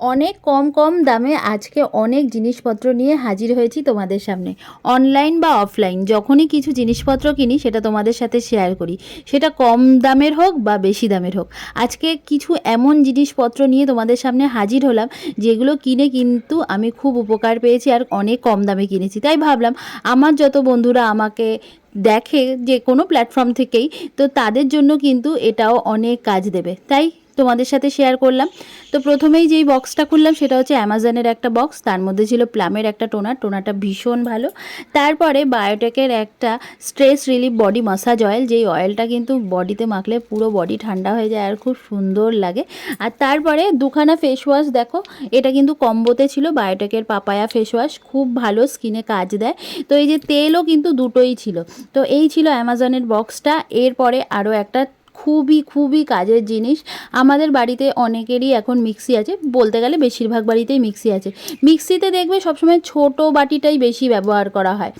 অনেক কম কম দামে আজকে অনেক জিনিসপত্র নিয়ে হাজির হয়েছি তোমাদের সামনে। অনলাইন বা অফলাইন যখনই কিছু জিনিসপত্র কিনি, সেটা তোমাদের সাথে শেয়ার করি। সেটা কম দামের হোক বা বেশি দামের হোক। আজকে কিছু এমন জিনিসপত্র নিয়ে তোমাদের সামনে হাজির হলাম, যেগুলো কিনে কিন্তু আমি খুব উপকার পেয়েছি আর অনেক কম দামে কিনেছি। তাই ভাবলাম, আমার যত বন্ধুরা আমাকে দেখে যে কোনো প্ল্যাটফর্ম থেকেই, তো তাদের জন্য কিন্তু এটাও অনেক কাজ দেবে। তাই তোমাদের সাথে শেয়ার করলাম। তো প্রথমেই যেই বক্সটা খুললাম সেটা হচ্ছে অ্যামাজনের একটা বক্স তার মধ্যে ছিল প্লামের একটা টোনার টোনারটা ভীষণ ভালো। তারপরে বায়োটেকের একটা stress relief body massage oil যেই অয়েলটা কিন্তু বডিতে মাখলে পুরো বডি ঠান্ডা হয়ে যায় আর খুব সুন্দর লাগে। আর তারপরে দুখানা ফেস ওয়াশ দেখো, এটা কিন্তু কম্বোতে ছিল বায়োটেকের পাপায়া ফেস ওয়াশ খুব ভালো স্কিনে কাজ দেয়। তো এই যে তেলও কিন্তু দুটোই ছিল। তো এই ছিল অ্যামাজনের বক্সটা এরপরে আরও একটা খুবই খুবই কাজের জিনিস। আমাদের বাড়িতে অনেকেরই এখন মিক্সি আছে। বলতে গেলে বেশিরভাগ বাড়িতেই মিক্সি আছে। মিক্সিতে দেখবে সবসময় ছোট বাটিটাই বেশি ব্যবহার করা হয়।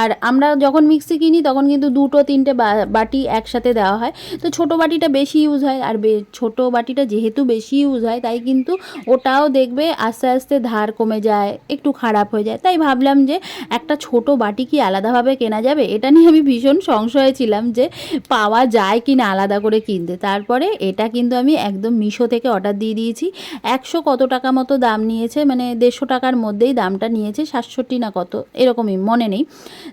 আর আমরা যখন মিক্সি কিনি, তখন কিন্তু দুটো, তিনটে বাটি একসাথে দেওয়া হয়। তো ছোট বাটিটা বেশি ইউজ হয় আর ছোট বাটিটা যেহেতু বেশি ইউজ হয়, তাই কিন্তু ওটাও দেখবে আস্তে আস্তে ধার কমে যায়, একটু খারাপ হয়ে যায়। তাই ভাবলাম যে একটা ছোট বাটি কি আলাদাভাবে কেনা যাবে? এটা নিয়ে আমি ভীষণ সংশয়ে ছিলাম যে পাওয়া যায় কি না আলাদা করে কিনতে। তারপরে এটা কিন্তু আমি একদম মিশো থেকে অর্ডার দিয়ে দিয়েছি। একশো কত টাকা মতো দাম নিয়েছে মানে দেড়শো টাকার মধ্যেই দামটা নিয়েছে, সাতষট্টি না কত, এরকমই মনে নেই।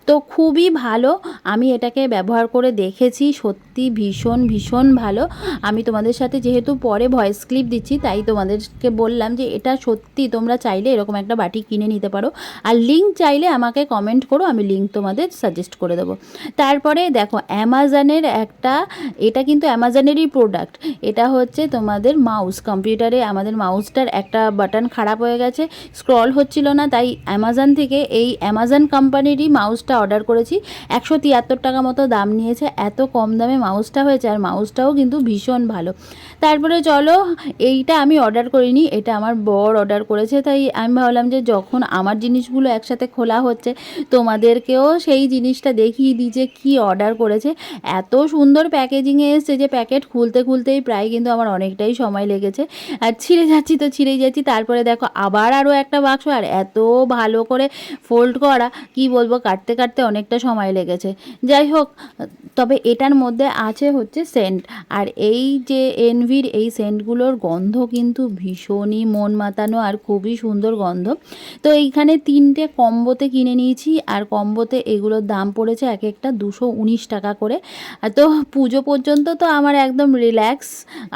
তো খুবই ভালো, আমি এটাকে ব্যবহার করে দেখেছি, সত্যি ভীষণ ভীষণ ভালো। আমি তোমাদের সাথে যেহেতু পরে ভয়েস ক্লিপ দিচ্ছি, তাই তোমাদেরকে বললাম যে এটা সত্যি তোমরা চাইলে এরকম একটা বাটি কিনে নিতে পারো। আর লিঙ্ক চাইলে আমাকে কমেন্ট করো, আমি লিঙ্ক তোমাদের সাজেস্ট করে দেবো। তারপরে দেখো অ্যামাজনের একটা, এটা কিন্তু অ্যামাজনেরই প্রোডাক্ট এটা হচ্ছে তোমাদের মাউস কম্পিউটারে আমাদের মাউসটার একটা বাটন খারাপ হয়ে গেছে। স্ক্রল হচ্ছিল না, তাই অ্যামাজন থেকে এই অ্যামাজন কোম্পানিরই মাউসটা অর্ডার করেছি। একশো তিয়াত্তর টাকা মতো দাম নিয়েছে। এত কম দামে মাউসটা হয়েছে, আর মাউসটাও কিন্তু ভীষণ ভালো। তারপরে চলো, এইটা আমি অর্ডার করিনি, এটা আমার বর অর্ডার করেছে। তাই আমি ভাবলাম যে যখন আমার জিনিসগুলো একসাথে খোলা হচ্ছে, তোমাদেরকেও সেই জিনিসটা দেখিয়ে দিই যে কী অর্ডার করেছে। এত সুন্দর প্যাকেজিংয়ে এসছে যে প্যাকেট খুলতে খুলতেই প্রায় কিন্তু আমার অনেকটাই সময় লেগেছে। আর ছিঁড়ে যাচ্ছি তো ছিঁড়েই যাচ্ছি, তারপরে দেখো আবার আরও একটা বাক্স, আর এত ভালো করে ফোল্ড করা, কি বলব, কাটতে কাটতে অনেকটা সময় লেগেছে। যাই হোক, তবে এটার মধ্যে আছে হচ্ছে সেন্ট আর এই যে এনভির এই সেন্টগুলোর গন্ধ কিন্তু ভীষণই মন মাতানো আর খুবই সুন্দর গন্ধ। তো এইখানে তিনটে কম্বোতে কিনে নিয়েছি, আর কম্বোতে এগুলোর দাম পড়েছে এক একটা দুশো উনিশ টাকা করে। তো পুজো পর্যন্ত তো আমার একদম রিল্যাক্স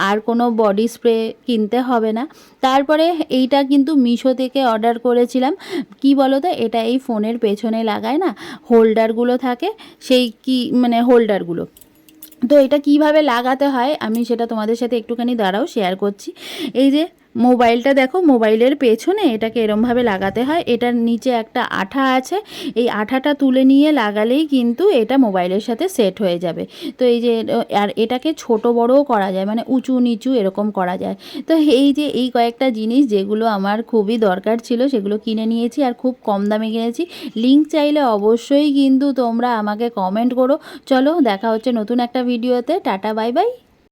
আর কোনো বডি স্প্রে কিনতে হবে না। তারপরে এইটা কিন্তু মিশো থেকে অর্ডার করেছিলাম। কি বলো তো এটা এই ফোনের পেছনে লাগায় না হোল্ডারগুলো থাকে, সেই কি মানে হোল্ডারগুলো তো এটা কীভাবে লাগাতে হয়, আমি সেটা তোমাদের সাথে একটুখানি দাঁড়াও শেয়ার করছি। এই যে মোবাইলটা দেখো, মোবাইলের পেছনে এটাকে এরমভাবে লাগাতে হয়। এটার নিচে একটা আঠা আছে। এই আঠাটা তুলে নিয়ে লাগালেই কিন্তু এটা মোবাইলের সাথে সেট হয়ে যাবে। তো এই যে, আর এটাকে ছোট বড়ও করা যায় মানে উঁচু নিচু এরকম করা যায়। তো এই যে, এই কয়েকটা জিনিস যেগুলো আমার খুবই দরকার ছিল, সেগুলো কিনে নিয়েছি আর খুব কম দামে কিনেছি। লিঙ্ক চাইলে অবশ্যই কিন্তু তোমরা আমাকে কমেন্ট করো। চলো, দেখা হচ্ছে নতুন একটা ভিডিওতে টাটা বাই বাই